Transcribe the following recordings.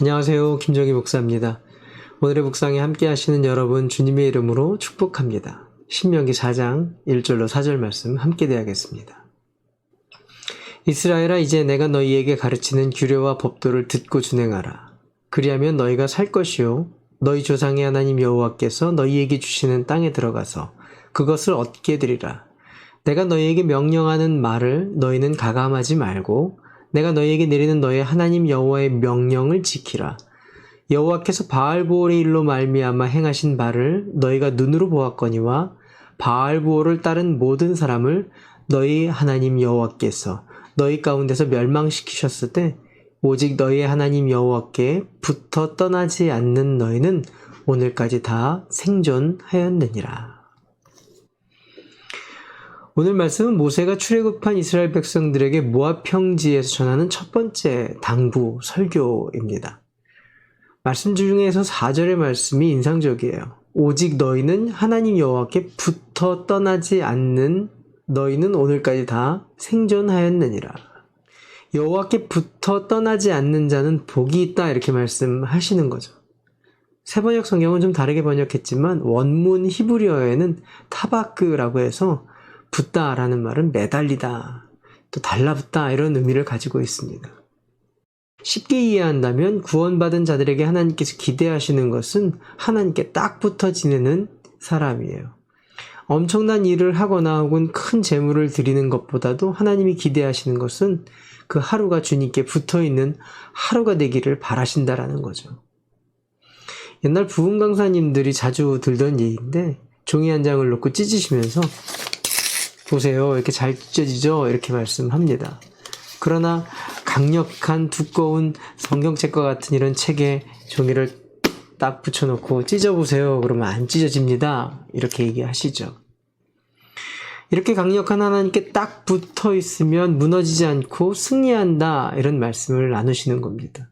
안녕하세요. 김정희 목사입니다. 오늘의 묵상에 함께 하시는 여러분 주님의 이름으로 축복합니다. 신명기 4장 1절로 4절 말씀 함께 대하겠습니다. 이스라엘아 이제 내가 너희에게 가르치는 규례와 법도를 듣고 준행하라. 그리하면 너희가 살 것이요 너희 조상의 하나님 여호와께서 너희에게 주시는 땅에 들어가서 그것을 얻게 되리라. 내가 너희에게 명령하는 말을 너희는 가감하지 말고 내가 너희에게 내리는 너희 하나님 여호와의 명령을 지키라. 여호와께서 바알보올의 일로 말미암아 행하신 바를 너희가 눈으로 보았거니와 바알보올을 따른 모든 사람을 너희 하나님 여호와께서 너희 가운데서 멸망시키셨을 때 오직 너희 하나님 여호와께 붙어 떠나지 않는 너희는 오늘까지 다 생존하였느니라. 오늘 말씀은 모세가 출애굽한 이스라엘 백성들에게 모압 평지에서 전하는 첫 번째 당부 설교입니다. 말씀 중에서 4절의 말씀이 인상적이에요. 오직 너희는 하나님 여호와께 붙어 떠나지 않는 너희는 오늘까지 다 생존하였느니라. 여호와께 붙어 떠나지 않는 자는 복이 있다 이렇게 말씀하시는 거죠. 세번역 성경은 좀 다르게 번역했지만 원문 히브리어에는 타바크라고 해서 붙다라는 말은 매달리다, 또 달라붙다 이런 의미를 가지고 있습니다. 쉽게 이해한다면 구원받은 자들에게 하나님께서 기대하시는 것은 하나님께 딱 붙어 지내는 사람이에요. 엄청난 일을 하거나 혹은 큰 재물을 드리는 것보다도 하나님이 기대하시는 것은 그 하루가 주님께 붙어 있는 하루가 되기를 바라신다라는 거죠. 옛날 부흥 강사님들이 자주 들던 얘기인데 종이 한 장을 놓고 찢으시면서 보세요. 이렇게 잘 찢어지죠? 이렇게 말씀합니다. 그러나 강력한 두꺼운 성경책과 같은 이런 책에 종이를 딱 붙여놓고 찢어보세요. 그러면 안 찢어집니다. 이렇게 얘기하시죠. 이렇게 강력한 하나님께 딱 붙어 있으면 무너지지 않고 승리한다. 이런 말씀을 나누시는 겁니다.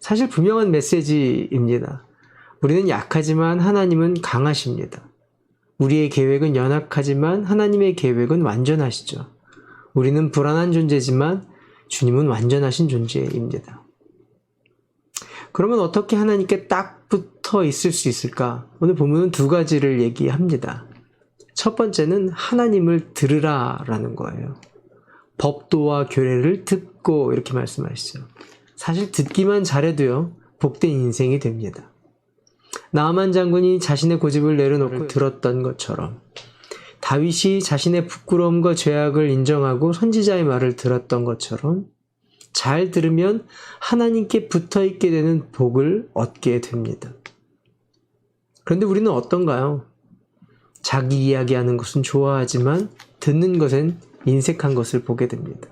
사실 분명한 메시지입니다. 우리는 약하지만 하나님은 강하십니다. 우리의 계획은 연약하지만 하나님의 계획은 완전하시죠. 우리는 불안한 존재지만 주님은 완전하신 존재입니다. 그러면 어떻게 하나님께 딱 붙어 있을 수 있을까? 오늘 본문은 두 가지를 얘기합니다. 첫 번째는 하나님을 들으라 라는 거예요. 법도와 교례를 듣고 이렇게 말씀하시죠. 사실 듣기만 잘해도요, 복된 인생이 됩니다. 나만 장군이 자신의 고집을 내려놓고 들었던 것처럼 다윗이 자신의 부끄러움과 죄악을 인정하고 선지자의 말을 들었던 것처럼 잘 들으면 하나님께 붙어 있게 되는 복을 얻게 됩니다. 그런데 우리는 어떤가요? 자기 이야기하는 것은 좋아하지만 듣는 것엔 인색한 것을 보게 됩니다.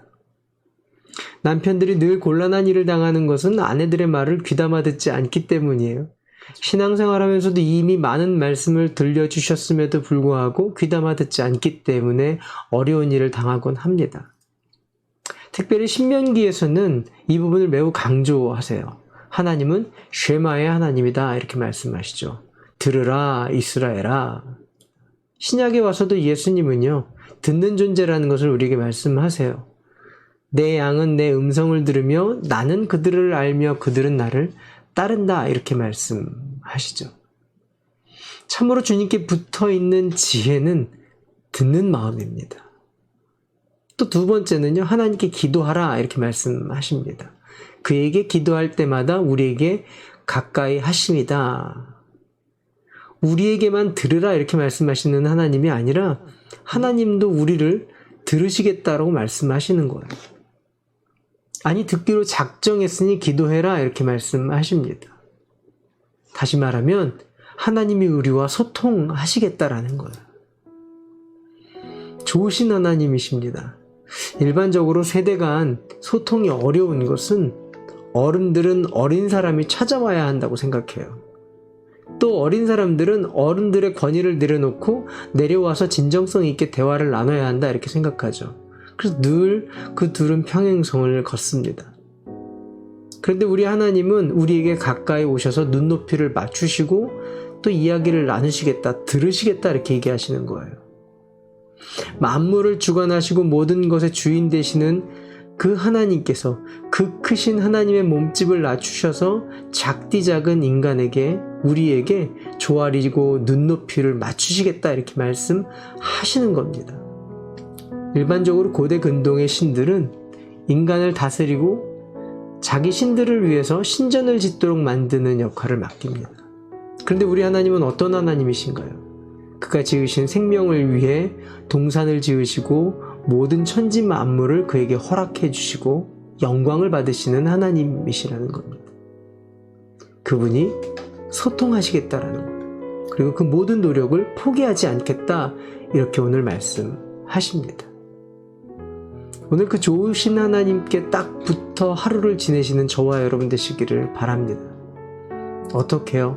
남편들이 늘 곤란한 일을 당하는 것은 아내들의 말을 귀담아 듣지 않기 때문이에요. 신앙생활 하면서도 이미 많은 말씀을 들려주셨음에도 불구하고 귀담아 듣지 않기 때문에 어려운 일을 당하곤 합니다. 특별히 신명기에서는 이 부분을 매우 강조하세요. 하나님은 쉐마의 하나님이다 이렇게 말씀하시죠. 들으라 이스라엘아. 신약에 와서도 예수님은요. 듣는 존재라는 것을 우리에게 말씀하세요. 내 양은 내 음성을 들으며 나는 그들을 알며 그들은 나를 따른다 이렇게 말씀하시죠. 참으로 주님께 붙어 있는 지혜는 듣는 마음입니다. 또 두 번째는요, 하나님께 기도하라 이렇게 말씀하십니다. 그에게 기도할 때마다 우리에게 가까이 하십니다. 우리에게만 들으라 이렇게 말씀하시는 하나님이 아니라 하나님도 우리를 들으시겠다라고 말씀하시는 거예요. 아니 듣기로 작정했으니 기도해라 이렇게 말씀하십니다. 다시 말하면 하나님이 우리와 소통하시겠다라는 거예요. 좋으신 하나님이십니다. 일반적으로 세대 간 소통이 어려운 것은 어른들은 어린 사람이 찾아와야 한다고 생각해요. 또 어린 사람들은 어른들의 권위를 내려놓고 내려와서 진정성 있게 대화를 나눠야 한다 이렇게 생각하죠. 그래서 늘 그 둘은 평행성을 걷습니다. 그런데 우리 하나님은 우리에게 가까이 오셔서 눈높이를 맞추시고 또 이야기를 나누시겠다, 들으시겠다 이렇게 얘기하시는 거예요. 만물을 주관하시고 모든 것의 주인 되시는 그 하나님께서 그 크신 하나님의 몸집을 낮추셔서 작디 작은 인간에게 우리에게 조아리고 눈높이를 맞추시겠다 이렇게 말씀하시는 겁니다. 일반적으로 고대 근동의 신들은 인간을 다스리고 자기 신들을 위해서 신전을 짓도록 만드는 역할을 맡깁니다. 그런데 우리 하나님은 어떤 하나님이신가요? 그가 지으신 생명을 위해 동산을 지으시고 모든 천지 만물을 그에게 허락해 주시고 영광을 받으시는 하나님이시라는 겁니다. 그분이 소통하시겠다라는 것. 그리고 그 모든 노력을 포기하지 않겠다. 이렇게 오늘 말씀하십니다. 오늘 그 좋으신 하나님께 딱 붙어 하루를 지내시는 저와 여러분 되시기를 바랍니다. 어떻게요?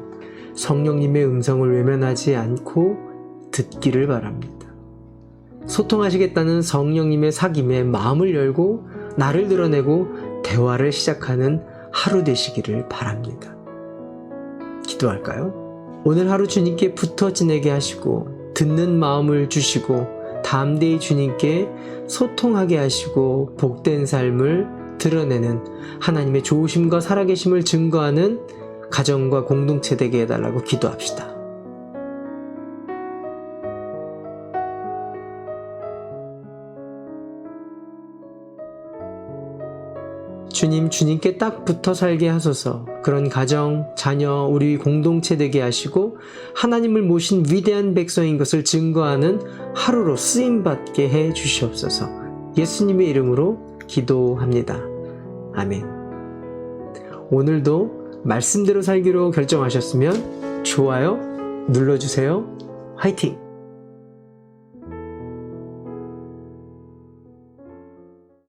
성령님의 음성을 외면하지 않고 듣기를 바랍니다. 소통하시겠다는 성령님의 사김에 마음을 열고 나를 드러내고 대화를 시작하는 하루 되시기를 바랍니다. 기도할까요? 오늘 하루 주님께 붙어 지내게 하시고 듣는 마음을 주시고 담대히 주님께 소통하게 하시고 복된 삶을 드러내는 하나님의 좋으심과 살아계심을 증거하는 가정과 공동체 되게 해달라고 기도합시다. 주님, 주님께 딱 붙어 살게 하소서. 그런 가정, 자녀, 우리 공동체 되게 하시고 하나님을 모신 위대한 백성인 것을 증거하는 하루로 쓰임 받게 해 주시옵소서. 예수님의 이름으로 기도합니다. 아멘. 오늘도 말씀대로 살기로 결정하셨으면 좋아요 눌러주세요. 화이팅!